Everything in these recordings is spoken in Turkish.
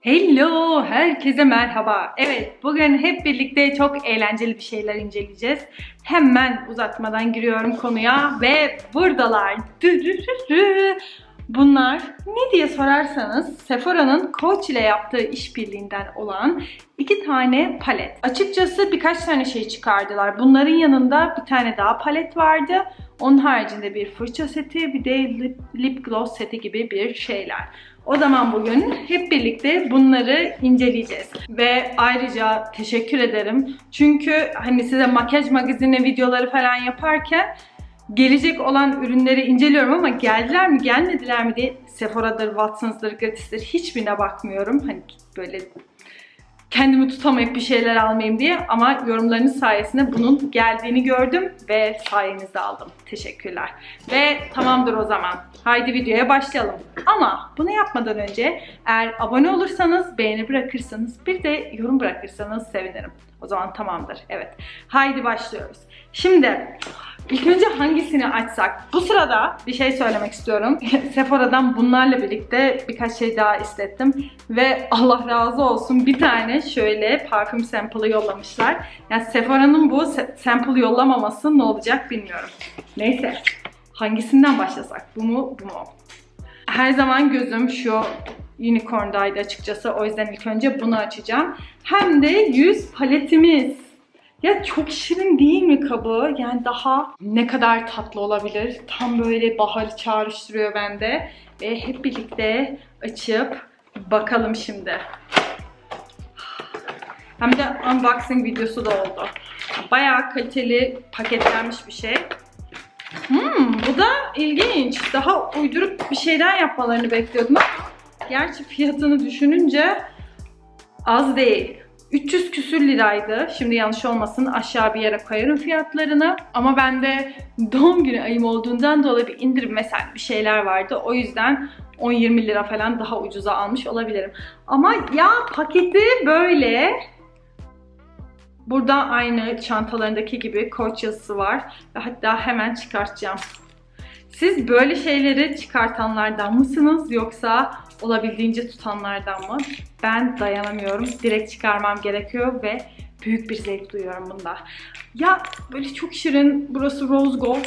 Hello, herkese merhaba. Evet, bugün hep birlikte çok eğlenceli bir şeyler inceleyeceğiz. Hemen uzatmadan giriyorum konuya ve buradalar. Bunlar ne diye sorarsanız Sephora'nın Coach ile yaptığı işbirliğinden olan iki tane palet. Açıkçası birkaç tane şey çıkardılar. Bunların yanında bir tane daha palet vardı. Onun haricinde bir fırça seti, bir de lip, lip gloss seti gibi bir şeyler. O zaman bugün hep birlikte bunları inceleyeceğiz. Ve ayrıca teşekkür ederim. Çünkü hani size makyaj magazini videoları falan yaparken gelecek olan ürünleri inceliyorum ama geldiler mi gelmediler mi diye Sephora'dır, Watsons'dır, Gratis'tir hiçbirine bakmıyorum. Hani böyle kendimi tutamayıp bir şeyler almayayım diye ama yorumlarınız sayesinde bunun geldiğini gördüm ve sayenizde aldım. Teşekkürler. Ve tamamdır o zaman. Haydi videoya başlayalım. Ama bunu yapmadan önce eğer abone olursanız, beğeni bırakırsanız, bir de yorum bırakırsanız sevinirim. O zaman tamamdır. Evet. Haydi başlıyoruz. Şimdi İlk önce hangisini açsak? Bu sırada bir şey söylemek istiyorum. Sephora'dan bunlarla birlikte birkaç şey daha istettim. Ve Allah razı olsun bir tane şöyle parfüm sample'ı yollamışlar. Yani Sephora'nın bu sample yollamaması ne olacak bilmiyorum. Neyse. Hangisinden başlasak? Bu mu? Bu mu? Her zaman gözüm şu unicorn'daydı açıkçası. O yüzden ilk önce bunu açacağım. Hem de yüz paletimiz. Ya çok şirin değil mi kabı? Yani daha ne kadar tatlı olabilir? Tam böyle baharı çağrıştırıyor bende. Ve hep birlikte açıp bakalım şimdi. Hem de unboxing videosu da oldu. Bayağı kaliteli paketlenmiş bir şey. Hmm, bu da ilginç. Daha uyduruk bir şeyler yapmalarını bekliyordum gerçi fiyatını düşününce az değil. 300 küsür liraydı. Şimdi yanlış olmasın aşağı bir yere koyarım fiyatlarını. Ama bende doğum günü ayım olduğundan dolayı bir indirim mesela bir şeyler vardı. O yüzden 10-20 lira falan daha ucuza almış olabilirim. Ama ya paketi böyle. Burada aynı çantalarındaki gibi Coach yazısı var. Ve hatta hemen çıkartacağım. Siz böyle şeyleri çıkartanlardan mısınız yoksa olabildiğince tutanlardan mı? Ben dayanamıyorum. Direkt çıkarmam gerekiyor ve büyük bir zevk duyuyorum bunda. Ya böyle çok şirin. Burası rose gold.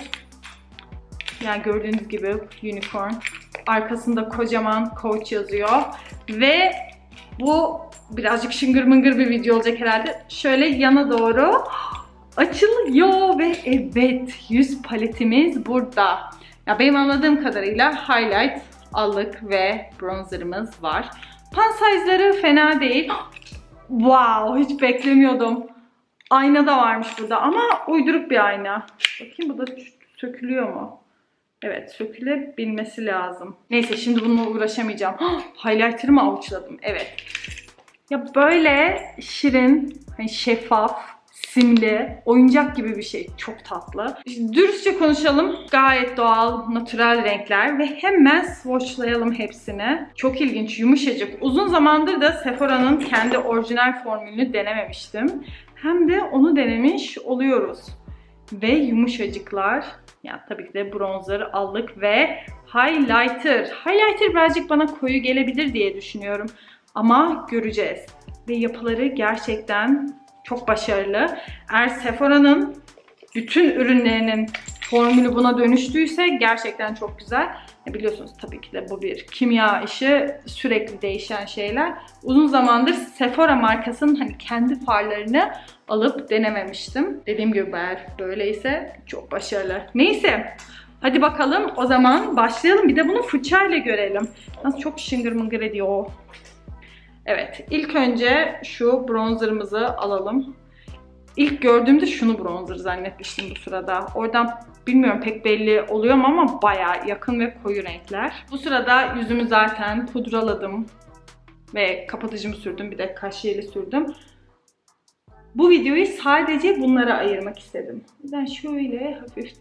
Yani gördüğünüz gibi unicorn. Arkasında kocaman coach yazıyor. Ve bu birazcık şıngır mıngır bir video olacak herhalde. Şöyle yana doğru açılıyor ve evet yüz paletimiz burada. Ya benim anladığım kadarıyla highlight, allık ve bronzerımız var. Pan size'ları fena değil. Wow, hiç beklemiyordum. Ayna da varmış burada ama uyduruk bir ayna. Bakayım bu da sökülüyor mu? Evet, sökülebilmesi lazım. Neyse şimdi bununla uğraşamayacağım. Highlighter'ımı avuçladım. Evet. Ya böyle şirin, hani şeffaf, simli, oyuncak gibi bir şey. Çok tatlı. İşte dürüstçe konuşalım. Gayet doğal, natürel renkler ve hemen swatchlayalım hepsini. Çok ilginç, yumuşacık. Uzun zamandır da Sephora'nın kendi orijinal formülünü denememiştim. Hem de onu denemiş oluyoruz. Ve yumuşacıklar. Yani tabii ki de bronzer, allık ve highlighter. Highlighter birazcık bana koyu gelebilir diye düşünüyorum. Ama göreceğiz. Ve yapıları gerçekten çok başarılı. Eğer Sephora'nın bütün ürünlerinin formülü buna dönüştüyse gerçekten çok güzel. E, biliyorsunuz tabii ki de bu bir kimya işi, sürekli değişen şeyler. Uzun zamandır Sephora markasının hani kendi farlarını alıp denememiştim. Dediğim gibi eğer böyleyse çok başarılı. Neyse hadi bakalım o zaman başlayalım. Bir de bunu fırçayla görelim. Nasıl çok şıngır mıngır ediyor. Evet, ilk önce şu bronzerımızı alalım. İlk gördüğümde şunu bronzer zannetmiştim bu sırada. Oradan bilmiyorum pek belli oluyor mu ama baya yakın ve koyu renkler. Bu sırada yüzümü zaten pudraladım ve kapatıcımı sürdüm. Bir de kaş jeli sürdüm. Bu videoyu sadece bunlara ayırmak istedim. Ben şöyle hafif...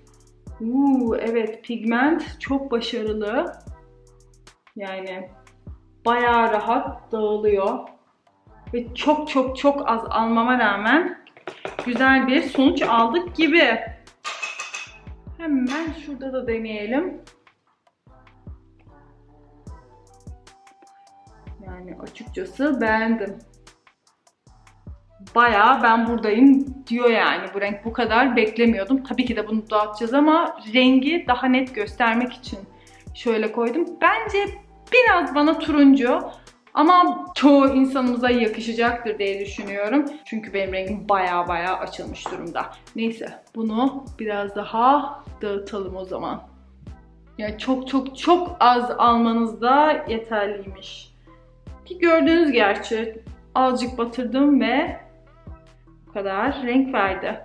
Uuu evet pigment çok başarılı. Yani bayağı rahat dağılıyor. Ve çok çok çok az almama rağmen güzel bir sonuç aldık gibi. Hemen şurada da deneyelim. Yani açıkçası beğendim. Bayağı ben buradayım diyor yani. Bu renk bu kadar beklemiyordum. Tabii ki de bunu dağıtacağız ama rengi daha net göstermek için şöyle koydum. Bence biraz bana turuncu ama çoğu insanımıza yakışacaktır diye düşünüyorum. Çünkü benim rengim baya baya açılmış durumda. Neyse bunu biraz daha dağıtalım o zaman. Yani çok çok çok az almanız da yeterliymiş. Ki gördüğünüz gerçi azıcık batırdım ve bu kadar renk verdi.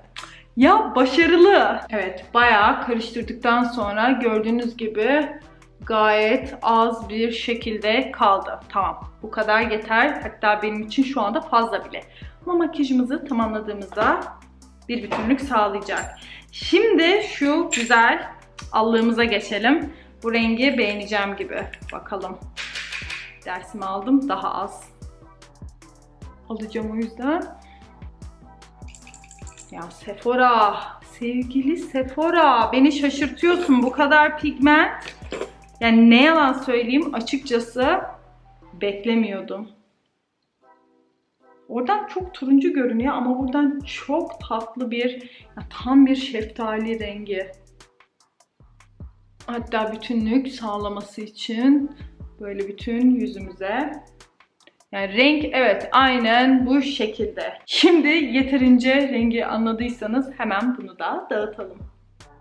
Ya başarılı. Evet bayağı karıştırdıktan sonra gördüğünüz gibi gayet az bir şekilde kaldı. Tamam bu kadar yeter. Hatta benim için şu anda fazla bile. Ama makyajımızı tamamladığımızda bir bütünlük sağlayacak. Şimdi şu güzel allığımıza geçelim. Bu rengi beğeneceğim gibi. Bakalım. Dersimi aldım. Daha az alacağım o yüzden. Ya Sephora, sevgili Sephora beni şaşırtıyorsun bu kadar pigment. Yani ne yalan söyleyeyim açıkçası beklemiyordum. Oradan çok turuncu görünüyor ama buradan çok tatlı bir, tam bir şeftali rengi. Hatta bütünlük sağlaması için böyle bütün yüzümüze yani renk evet aynen bu şekilde. Şimdi yeterince rengi anladıysanız hemen bunu da dağıtalım.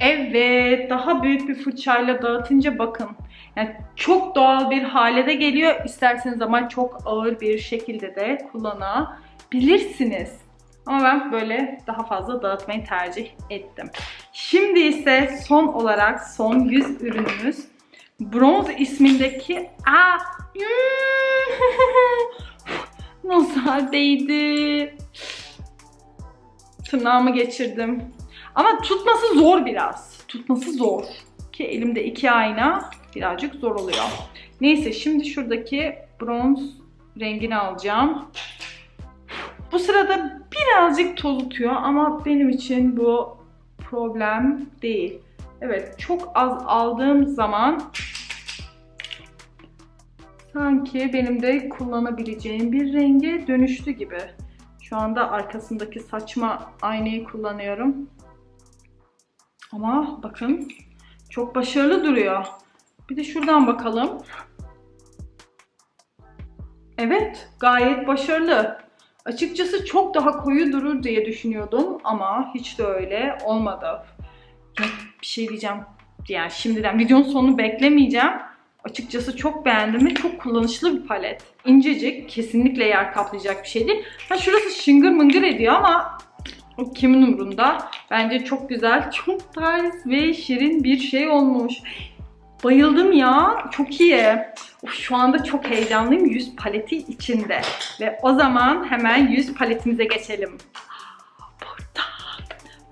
Evet daha büyük bir fırçayla dağıtınca bakın. Yani çok doğal bir hale de geliyor. İsterseniz ama çok ağır bir şekilde de kullanabilirsiniz. Ama ben böyle daha fazla dağıtmayı tercih ettim. Şimdi ise son olarak son yüz ürünümüz. Bronze ismindeki... Aa! Nazar değdi. Tırnağımı geçirdim. Ama tutması zor biraz. Tutması zor. Ki elimde iki ayna birazcık zor oluyor. Neyse şimdi şuradaki bronz rengini alacağım. Bu sırada birazcık tozutuyor ama benim için bu problem değil. Evet çok az aldığım zaman sanki benim de kullanabileceğim bir renge dönüştü gibi. Şu anda arkasındaki saçma aynayı kullanıyorum. Ama bakın çok başarılı duruyor. Bir de şuradan bakalım. Evet gayet başarılı. Açıkçası çok daha koyu durur diye düşünüyordum ama hiç de öyle olmadı. Bir şey diyeceğim. Yani şimdiden videonun sonunu beklemeyeceğim. Açıkçası çok beğendim ve çok kullanışlı bir palet. İncecik, kesinlikle yer kaplayacak bir şey değil. Ha şurası şıngır mıngır ediyor ama kimin umurunda? Bence çok güzel, çok tarz ve şirin bir şey olmuş. Bayıldım ya. Çok iyi. Of, şu anda çok heyecanlıyım yüz paleti içinde. Ve o zaman hemen yüz paletimize geçelim. Burada.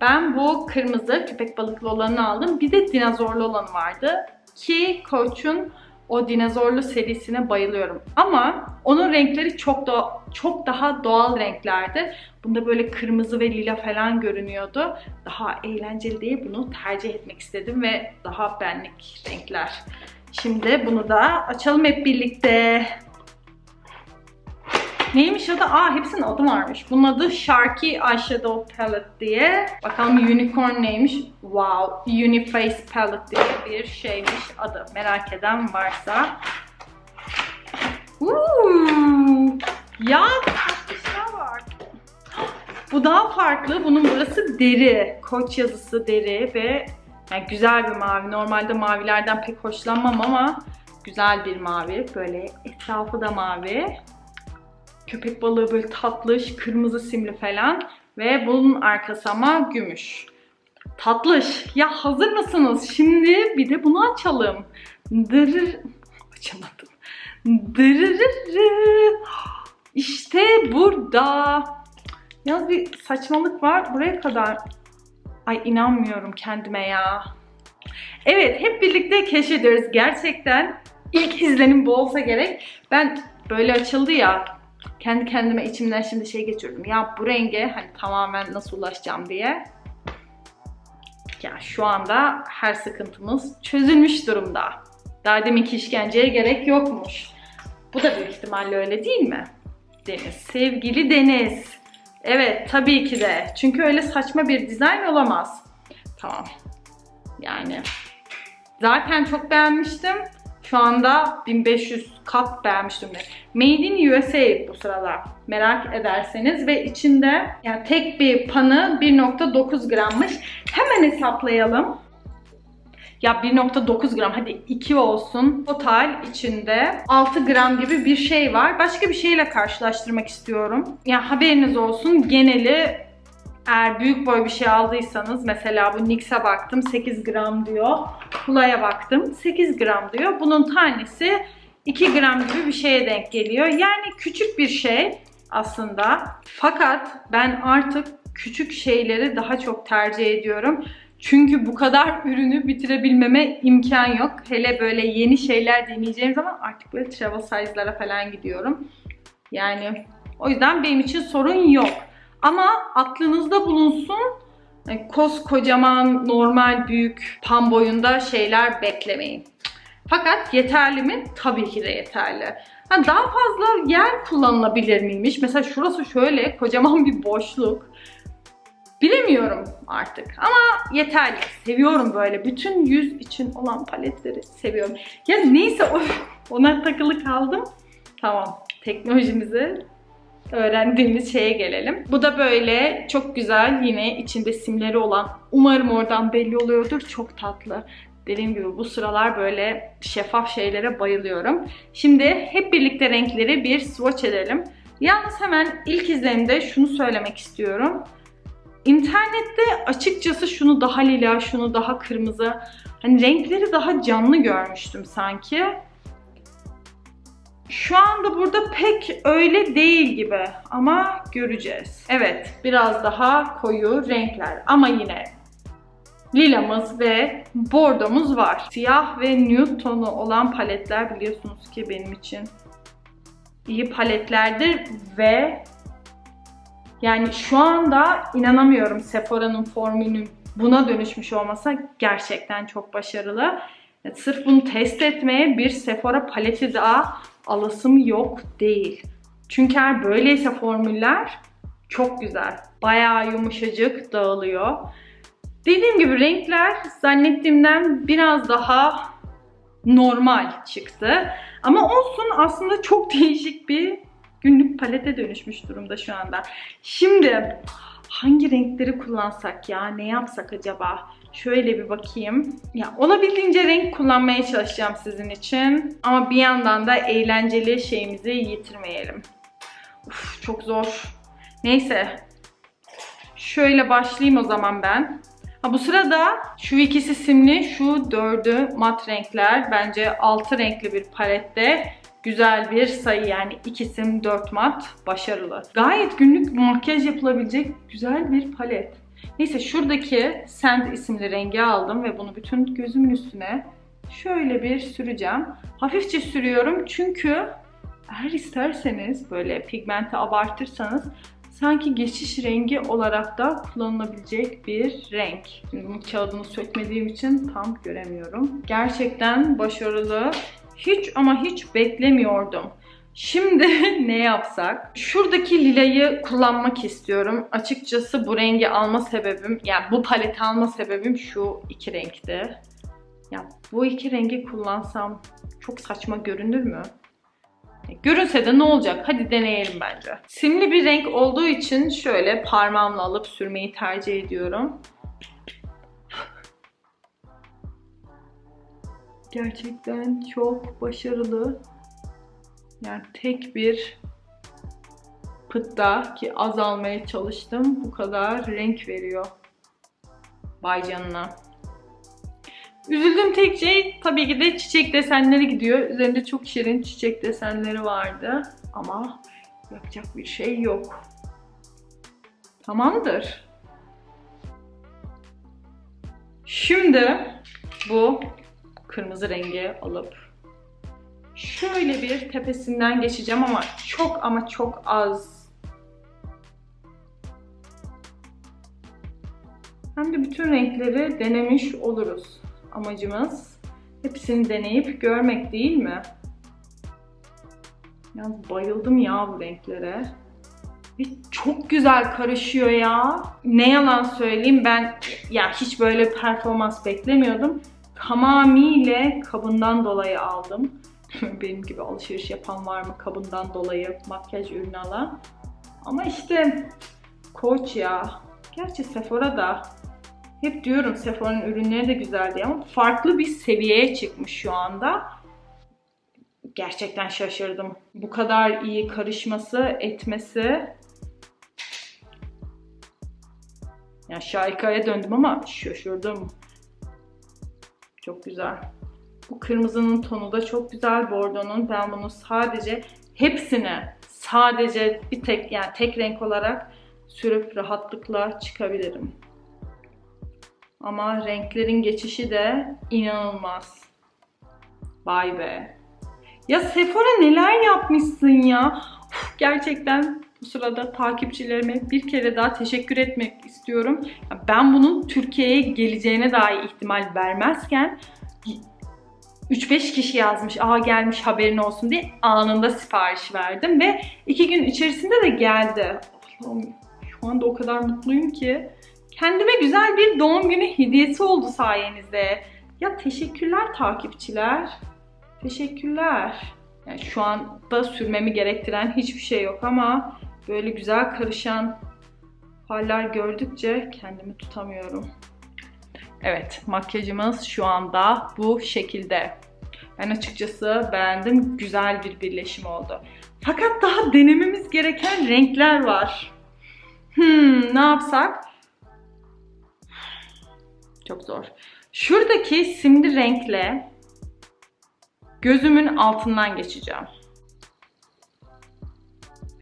Ben bu kırmızı köpek balıklı olanı aldım. Bir de dinozorlu olanı vardı. Ki Coach'un o dinozorlu serisine bayılıyorum. Ama onun renkleri çok da çok daha doğal renklerdi. Bunda böyle kırmızı ve lila falan görünüyordu. Daha eğlenceli diye bunu tercih etmek istedim ve daha benlik renkler. Şimdi bunu da açalım hep birlikte. Neymiş adı? Aa hepsinin adı varmış. Bunun adı Sharky Eyeshadow Palette diye. Bakalım Unicorn neymiş? Wow. Uniface Palette diye bir şeymiş adı. Merak eden varsa. Uuu. Ya tatlı var. Bu daha farklı. Bunun burası deri. Koç yazısı deri ve yani güzel bir mavi. Normalde mavilerden pek hoşlanmam ama güzel bir mavi. Böyle etrafı da mavi. Köpek balığı böyle tatlış, kırmızı simli falan. Ve bunun arkası ama gümüş. Tatlış. Ya hazır mısınız? Şimdi bir de bunu açalım. Dırır. Açamadım. Dırırırı. İşte burada. Yalnız bir saçmalık var. Buraya kadar. Ay inanmıyorum kendime ya. Evet hep birlikte keşfediyoruz. Gerçekten ilk izlenim bu olsa gerek. Ben böyle açıldı ya kendi kendime içimden şimdi şey geçirdim. Ya bu renge hani tamamen nasıl ulaşacağım diye. Ya şu anda her sıkıntımız çözülmüş durumda. Daha deminki işkenceye gerek yokmuş. Bu da büyük ihtimalle öyle değil mi? Deniz. Sevgili Deniz. Evet tabii ki de. Çünkü öyle saçma bir dizayn olamaz. Tamam. Yani zaten çok beğenmiştim. Şu anda 1500 kat beğenmiştim de. Made in USA bu sırada. Merak ederseniz ve içinde yani tek bir panı 1.9 grammış. Hemen hesaplayalım. Ya 1.9 gram hadi 2 olsun. Total içinde 6 gram gibi bir şey var. Başka bir şeyle karşılaştırmak istiyorum. Ya haberiniz olsun geneli eğer büyük boy bir şey aldıysanız mesela bu NYX'e baktım 8 gram diyor. Kula'ya baktım 8 gram diyor. Bunun tanesi 2 gram gibi bir şeye denk geliyor. Yani küçük bir şey aslında. Fakat ben artık küçük şeyleri daha çok tercih ediyorum. Çünkü bu kadar ürünü bitirebilmeme imkan yok. Hele böyle yeni şeyler deneyeceğim zaman artık böyle travel size'lara falan gidiyorum. Yani o yüzden benim için sorun yok. Ama aklınızda bulunsun yani koskocaman normal büyük pan boyunda şeyler beklemeyin. Fakat yeterli mi? Tabii ki de yeterli. Ha, daha fazla yer kullanılabilir miymiş? Mesela şurası şöyle kocaman bir boşluk. Bilemiyorum artık ama yeterli. Seviyorum böyle. Bütün yüz için olan paletleri seviyorum. Ya neyse ona takılı kaldım. Tamam. Teknolojimizi öğrendiğimiz şeye gelelim. Bu da böyle çok güzel yine içinde simleri olan. Umarım oradan belli oluyordur. Çok tatlı. Dediğim gibi bu sıralar böyle şeffaf şeylere bayılıyorum. Şimdi hep birlikte renkleri bir swatch edelim. Yalnız hemen ilk izlenimde şunu söylemek istiyorum. İnternette açıkçası şunu daha lila, şunu daha kırmızı, hani renkleri daha canlı görmüştüm sanki. Şu anda burada pek öyle değil gibi ama göreceğiz. Evet, biraz daha koyu renkler ama yine lilamız ve bordomuz var. Siyah ve nude tonu olan paletler biliyorsunuz ki benim için iyi paletlerdir ve yani şu anda inanamıyorum Sephora'nın formülünün buna dönüşmüş olmasa gerçekten çok başarılı. Sırf bunu test etmeye bir Sephora paleti daha alasım yok değil. Çünkü eğer böyleyse formüller çok güzel. Bayağı yumuşacık dağılıyor. Dediğim gibi renkler zannettiğimden biraz daha normal çıktı. Ama olsun aslında çok değişik bir günlük palete dönüşmüş durumda şu anda. Şimdi hangi renkleri kullansak ya? Ne yapsak acaba? Şöyle bir bakayım. Ya olabildiğince renk kullanmaya çalışacağım sizin için. Ama bir yandan da eğlenceli şeyimizi yitirmeyelim. Uf, çok zor. Neyse. Şöyle başlayayım o zaman ben. Ha, bu sırada şu ikisi simli, şu dördü mat renkler. Bence altı renkli bir palette güzel bir sayı yani iki sim 4 mat başarılı. Gayet günlük makyaj yapılabilecek güzel bir palet. Neyse şuradaki Sand isimli rengi aldım ve bunu bütün gözümün üstüne şöyle bir süreceğim. Hafifçe sürüyorum çünkü eğer isterseniz böyle pigmenti abartırsanız sanki geçiş rengi olarak da kullanılabilecek bir renk. Şimdi bunun kağıdını sökmediğim için tam göremiyorum. Gerçekten başarılı. Hiç ama hiç beklemiyordum. Şimdi ne yapsak? Şuradaki lilayı kullanmak istiyorum. Açıkçası bu rengi alma sebebim, yani bu paleti alma sebebim şu iki renkti. Ya bu iki rengi kullansam çok saçma görünür mü? E, görünse de ne olacak? Hadi deneyelim bence. Simli bir renk olduğu için şöyle parmağımla alıp sürmeyi tercih ediyorum. Gerçekten çok başarılı. Yani tek bir pıtta ki azalmaya çalıştım. Bu kadar renk veriyor. Bay canına. Üzüldüğüm tek şey tabii ki de çiçek desenleri gidiyor. Üzerinde çok şirin çiçek desenleri vardı. Ama yapacak bir şey yok. Tamamdır. Şimdi bu kırmızı rengi alıp şöyle bir tepesinden geçeceğim ama çok ama çok az. Hem de bütün renkleri denemiş oluruz. Amacımız hepsini deneyip görmek değil mi? Yalnız bayıldım ya bu renklere. Ve çok güzel karışıyor ya. Ne yalan söyleyeyim ben ya hiç böyle performans beklemiyordum. Tamamıyla kabından dolayı aldım. Benim gibi alışveriş yapan var mı kabından dolayı makyaj ürünü alan. Ama işte Koç ya. Gerçi Sephora da hep diyorum Sephora'nın ürünleri de güzel diye ama farklı bir seviyeye çıkmış şu anda. Gerçekten şaşırdım. Bu kadar iyi karışması, etmesi. Ya şarkaya döndüm ama şaşırdım. Çok güzel. Bu kırmızının tonu da çok güzel. Bordonun. Ben bunu sadece hepsini sadece bir tek yani tek renk olarak sürüp rahatlıkla çıkabilirim. Ama renklerin geçişi de inanılmaz. Vay be. Ya Sephora neler yapmışsın ya. Uf, gerçekten bu sırada takipçilerime bir kere daha teşekkür etmek istiyorum. Ben bunun Türkiye'ye geleceğine dair ihtimal vermezken 3-5 kişi yazmış, aa gelmiş haberin olsun diye anında sipariş verdim ve 2 gün içerisinde de geldi. Allah'ım şu anda o kadar mutluyum ki. Kendime güzel bir doğum günü hediyesi oldu sayenizde. Ya teşekkürler takipçiler. Teşekkürler. Yani şu anda sürmemi gerektiren hiçbir şey yok ama böyle güzel karışan haller gördükçe kendimi tutamıyorum. Evet, makyajımız şu anda bu şekilde. Ben açıkçası beğendim. Güzel bir birleşim oldu. Fakat daha denememiz gereken renkler var. Hmm, ne yapsak? Çok zor. Şuradaki simli renkle gözümün altından geçeceğim.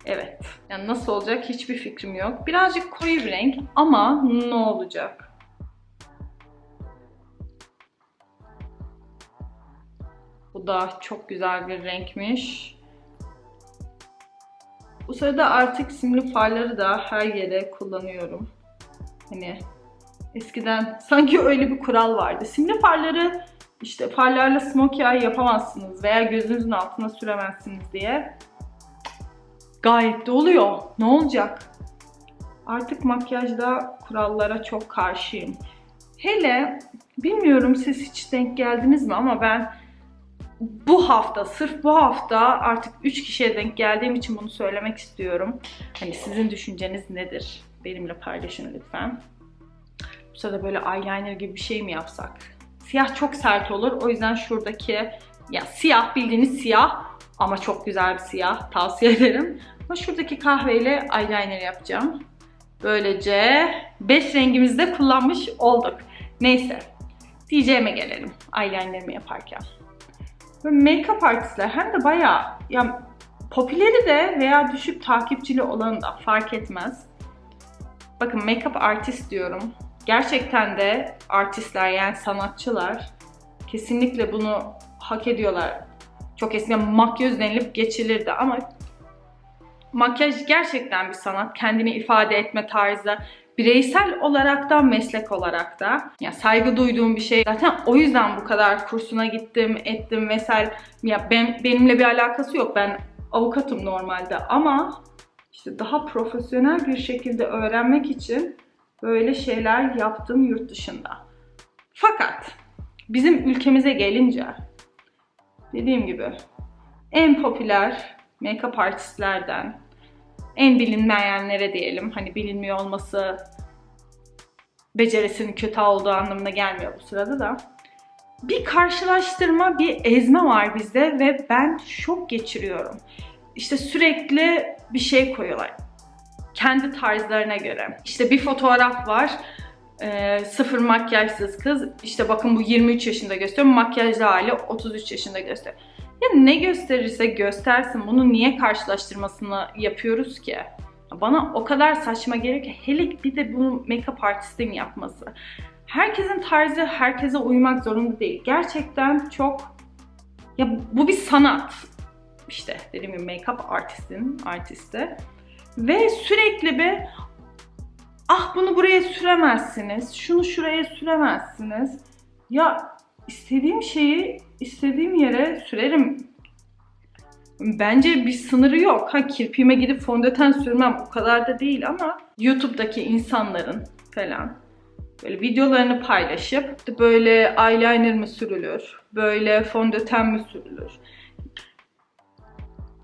Evet. Yani nasıl olacak hiçbir fikrim yok. Birazcık koyu bir renk ama ne olacak? Da çok güzel bir renkmiş. Bu sırada artık simli farları da her yere kullanıyorum. Hani eskiden sanki öyle bir kural vardı. Simli farları işte farlarla smokey eye yapamazsınız veya gözünüzün altına süremezsiniz diye. Gayet de oluyor. Ne olacak? Artık makyajda kurallara çok karşıyım. Hele bilmiyorum siz hiç denk geldiniz mi ama ben bu hafta, sırf bu hafta artık 3 kişiye denk geldiğim için bunu söylemek istiyorum. Hani sizin düşünceniz nedir? Benimle paylaşın lütfen. Bu sırada böyle eyeliner gibi bir şey mi yapsak? Siyah çok sert olur. O yüzden şuradaki ya siyah bildiğiniz siyah ama çok güzel bir siyah tavsiye ederim. Ama şuradaki kahveyle eyeliner yapacağım. Böylece 5 rengimizi de kullanmış olduk. Neyse. Diyeceğime gelelim eyelinerimi yaparken. Böyle make-up artistler hem de bayağı ya popüleri de veya düşük takipçili olanı da fark etmez. Bakın make-up artist diyorum. Gerçekten de artistler yani sanatçılar kesinlikle bunu hak ediyorlar. Çok eskiden makyöz denilip geçilirdi ama makyaj gerçekten bir sanat. Kendini ifade etme tarzı, bireysel olarak da meslek olarak da ya saygı duyduğum bir şey. Zaten o yüzden bu kadar kursuna gittim, ettim vesaire. Ya ben benimle bir alakası yok. Ben avukatım normalde ama işte daha profesyonel bir şekilde öğrenmek için böyle şeyler yaptım yurt dışında. Fakat bizim ülkemize gelince dediğim gibi en popüler make-up artistlerden en bilinmeyenlere diyelim hani bilinmiyor olması becerisinin kötü olduğu anlamına gelmiyor bu sırada da. Bir karşılaştırma, bir ezme var bizde ve ben şok geçiriyorum. İşte sürekli bir şey koyuyorlar. Kendi tarzlarına göre. İşte bir fotoğraf var. E, sıfır makyajsız kız. İşte bakın bu 23 yaşında gösteriyor. Makyajlı hali 33 yaşında gösteriyor. Ya ne gösterirse göstersin bunu niye karşılaştırmasını yapıyoruz ki? Bana o kadar saçma geliyor ki hele bir de bunu make-up artistin yapması. Herkesin tarzı herkese uymak zorunda değil. Gerçekten çok ya bu bir sanat. İşte dediğim gibi make-up artistin artisti. Ve sürekli bir ah bunu buraya süremezsiniz, şunu şuraya süremezsiniz. Ya istediğim şeyi istediğim yere sürerim. Bence bir sınırı yok. Ha kirpiğime gidip fondöten sürmem o kadar da değil ama YouTube'daki insanların falan böyle videolarını paylaşıp böyle eyeliner mi sürülür, böyle fondöten mi sürülür?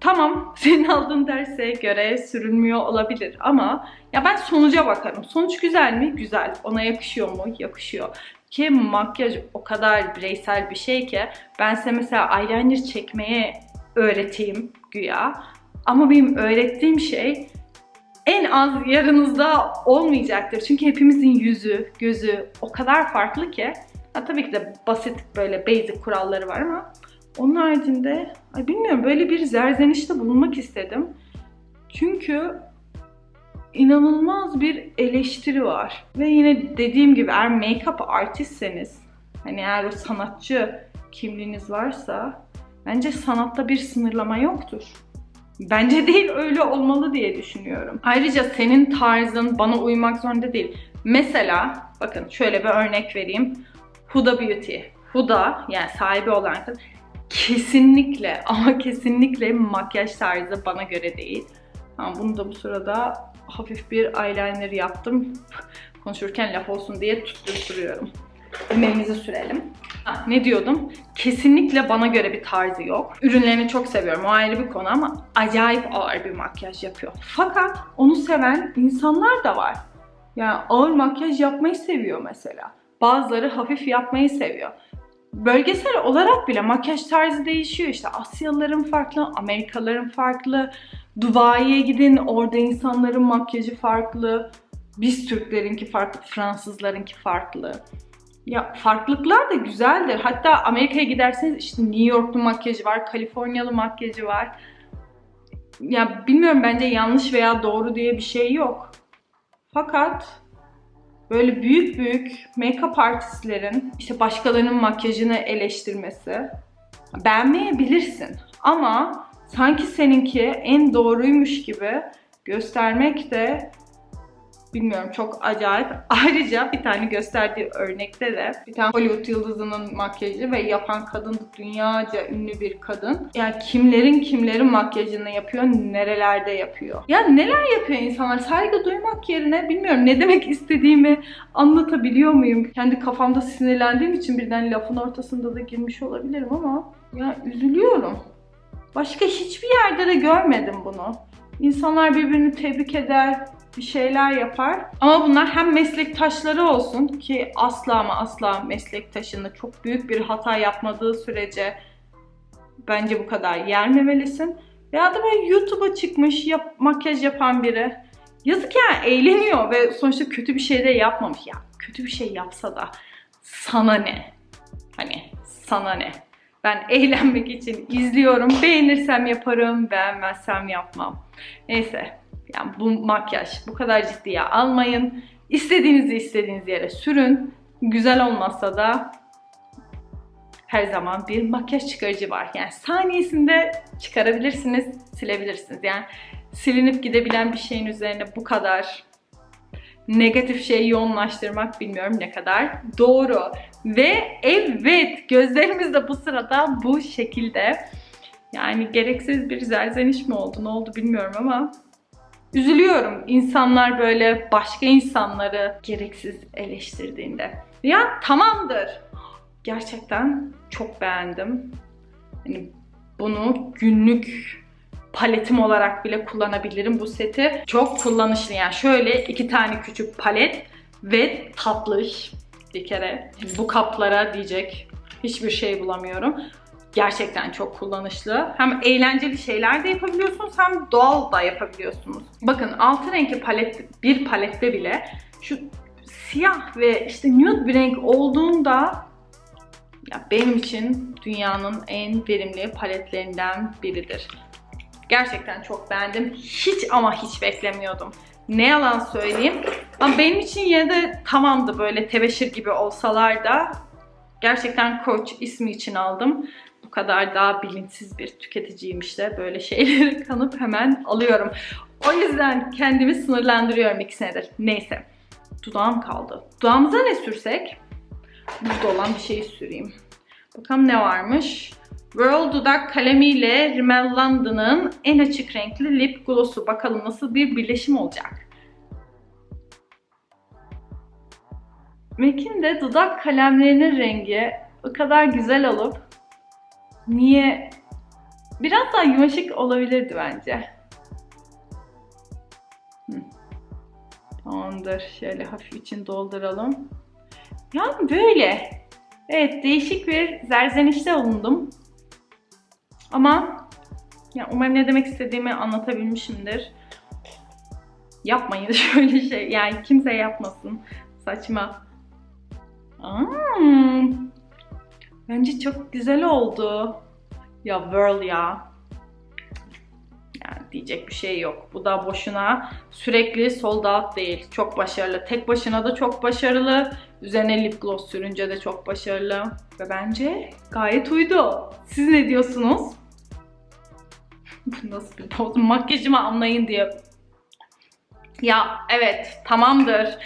Tamam, senin aldığın derse göre sürülmüyor olabilir ama ya ben sonuca bakarım. Sonuç güzel mi? Güzel. Ona yakışıyor mu? Yakışıyor. Ki makyaj o kadar bireysel bir şey ki ben size mesela eyeliner çekmeye öğreteyim güya. Ama benim öğrettiğim şey en az yarınızda olmayacaktır. Çünkü hepimizin yüzü, gözü o kadar farklı ki. Ha, tabii ki de basit böyle basic kuralları var ama onun haricinde ay bilmiyorum böyle bir zerzenişte bulunmak istedim. Çünkü inanılmaz bir eleştiri var. Ve yine dediğim gibi eğer make-up artistseniz hani eğer o sanatçı kimliğiniz varsa bence sanatta bir sınırlama yoktur. Bence değil öyle olmalı diye düşünüyorum. Ayrıca senin tarzın bana uymak zorunda değil. Mesela bakın şöyle bir örnek vereyim. Huda Beauty. Huda yani sahibi olan kadın kesinlikle ama kesinlikle makyaj tarzı bana göre değil. Tamam, bunu da bu sırada hafif bir eyeliner yaptım. Konuşurken laf olsun diye tutturuyorum. Ürünlerimizi sürelim. Ha, ne diyordum? Kesinlikle bana göre bir tarzı yok. Ürünlerini çok seviyorum. O ayrı bir konu ama acayip ağır bir makyaj yapıyor. Fakat onu seven insanlar da var. Yani ağır makyaj yapmayı seviyor mesela. Bazıları hafif yapmayı seviyor. Bölgesel olarak bile makyaj tarzı değişiyor. İşte Asyalıların farklı, Amerikalıların farklı. Dubai'ye gidin orada insanların makyajı farklı. Biz Türklerinki farklı, Fransızlarınki farklı. Ya farklılıklar da güzeldir. Hatta Amerika'ya giderseniz işte New Yorklu makyajı var, Kaliforniyalı makyajı var. Ya bilmiyorum bence yanlış veya doğru diye bir şey yok. Fakat böyle büyük büyük make-up artistlerin işte başkalarının makyajını eleştirmesi beğenmeyebilirsin. Ama sanki seninki en doğruymuş gibi göstermek de bilmiyorum çok acayip. Ayrıca bir tane gösterdiği örnekte de bir tane Hollywood yıldızının makyajı ve yapan kadın dünyaca ünlü bir kadın. Yani kimlerin kimlerin makyajını yapıyor, nerelerde yapıyor. Ya neler yapıyor insanlar? Saygı duymak yerine bilmiyorum ne demek istediğimi anlatabiliyor muyum? Kendi kafamda sinirlendiğim için birden lafın ortasında da girmiş olabilirim ama ya üzülüyorum. Başka hiçbir yerde de görmedim bunu. İnsanlar birbirini tebrik eder, bir şeyler yapar. Ama bunlar hem meslektaşları olsun ki asla ama asla meslektaşını çok büyük bir hata yapmadığı sürece bence bu kadar yermemelisin. Ya da böyle YouTube'a çıkmış yap, makyaj yapan biri. Yazık ya eğleniyor ve sonuçta kötü bir şey de yapmamış. Ya kötü bir şey yapsa da sana ne? Hani sana ne? Ben eğlenmek için izliyorum. Beğenirsem yaparım, beğenmezsem yapmam. Neyse yani bu makyaj bu kadar ciddiye almayın. İstediğinizi istediğiniz yere sürün. Güzel olmazsa da her zaman bir makyaj çıkarıcı var. Yani saniyesinde çıkarabilirsiniz, silebilirsiniz. Yani silinip gidebilen bir şeyin üzerine bu kadar negatif şeyi yoğunlaştırmak bilmiyorum ne kadar doğru. Ve evet gözlerimiz de bu sırada bu şekilde. Yani gereksiz bir zerzeniş mi oldu ne oldu bilmiyorum ama Üzülüyorum insanlar böyle başka insanları gereksiz eleştirdiğinde. Ya tamamdır. Gerçekten çok beğendim. Hani bunu günlük paletim olarak bile kullanabilirim bu seti. Çok kullanışlı yani şöyle iki tane küçük palet ve tatlış bir kere. Bu kaplara diyecek hiçbir şey bulamıyorum gerçekten çok kullanışlı. Hem eğlenceli şeyler de yapabiliyorsunuz hem doğal da yapabiliyorsunuz. Bakın altı renkli palet, bir palette bile şu siyah ve işte nude bir renk olduğunda ya benim için dünyanın en verimli paletlerinden biridir. Gerçekten çok beğendim. Hiç ama hiç beklemiyordum. Ne yalan söyleyeyim. Ama benim için yine de tamamdı böyle tebeşir gibi olsalar da gerçekten Coach ismi için aldım bu kadar daha bilinçsiz bir tüketiciyim işte. Böyle şeyleri kanıp hemen alıyorum. O yüzden kendimi sınırlandırıyorum iki senedir. Neyse. Dudağım kaldı. Dudağımıza ne sürsek? Burada olan bir şeyi süreyim. Bakalım ne varmış. World dudak kalemiyle Rimmel London'ın en açık renkli lip gloss'u. Bakalım nasıl bir birleşim olacak. MAC'in de dudak kalemlerinin rengi o kadar güzel olup niye biraz daha yumuşak olabilirdi bence. Tamamdır. Şöyle hafif için dolduralım. Yani böyle. Evet değişik bir zerzenişte bulundum. Ama ya umarım ne demek istediğimi anlatabilmişimdir. Yapmayın şöyle şey. Yani kimse yapmasın. Saçma. Hmm. Bence çok güzel oldu. Ya Whirl ya. Yani diyecek bir şey yok. Bu da boşuna sürekli sold out değil. Çok başarılı. Tek başına da çok başarılı. Üzerine lip gloss sürünce de çok başarılı. Ve bence gayet uydu. Siz ne diyorsunuz? Nasıl bir poz? Makyajımı anlayın diye. Ya evet tamamdır.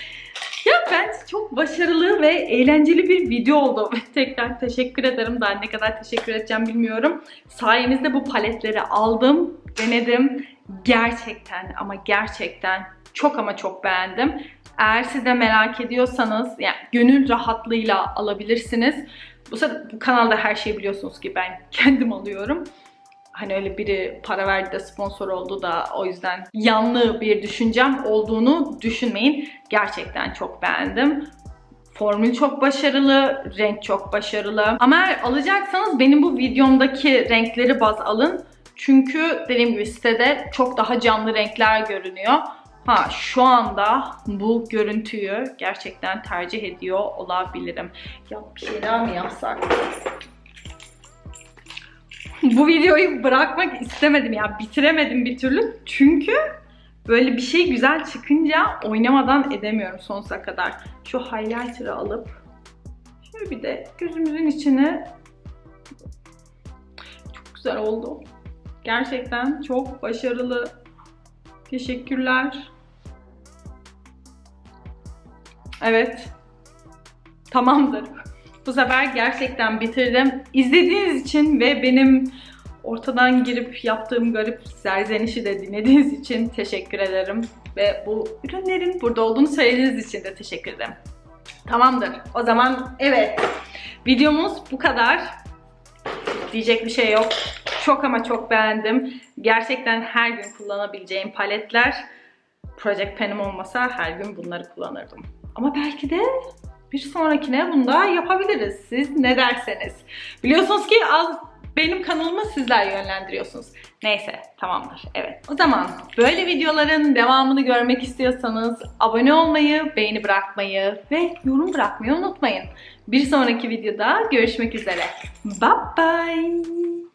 Ya bence çok başarılı ve eğlenceli bir video oldu. Tekrar teşekkür ederim. Daha ne kadar teşekkür edeceğim bilmiyorum. Sayenizde bu paletleri aldım, denedim. Gerçekten ama gerçekten çok ama çok beğendim. Eğer siz de merak ediyorsanız yani gönül rahatlığıyla alabilirsiniz. Bu, bu kanalda her şeyi biliyorsunuz ki ben kendim alıyorum hani öyle biri para verdi de sponsor oldu da o yüzden yanlı bir düşüncem olduğunu düşünmeyin. Gerçekten çok beğendim. Formül çok başarılı, renk çok başarılı. Ama eğer alacaksanız benim bu videomdaki renkleri baz alın. Çünkü dediğim gibi sitede çok daha canlı renkler görünüyor. Ha şu anda bu görüntüyü gerçekten tercih ediyor olabilirim. Ya bir şey daha mı yapsak? bu videoyu bırakmak istemedim ya. Bitiremedim bir türlü. Çünkü böyle bir şey güzel çıkınca oynamadan edemiyorum sonsuza kadar. Şu highlighter'ı alıp şöyle bir de gözümüzün içine çok güzel oldu. Gerçekten çok başarılı. Teşekkürler. Evet. Tamamdır. Bu sefer gerçekten bitirdim. İzlediğiniz için ve benim ortadan girip yaptığım garip serzenişi de dinlediğiniz için teşekkür ederim. Ve bu ürünlerin burada olduğunu söylediğiniz için de teşekkür ederim. Tamamdır. O zaman evet. Videomuz bu kadar. Diyecek bir şey yok. Çok ama çok beğendim. Gerçekten her gün kullanabileceğim paletler. Project Pen'im olmasa her gün bunları kullanırdım. Ama belki de bir sonrakine bunu da yapabiliriz. Siz ne derseniz. Biliyorsunuz ki az benim kanalımı sizler yönlendiriyorsunuz. Neyse tamamdır. Evet. O zaman böyle videoların devamını görmek istiyorsanız abone olmayı, beğeni bırakmayı ve yorum bırakmayı unutmayın. Bir sonraki videoda görüşmek üzere. Bye bye.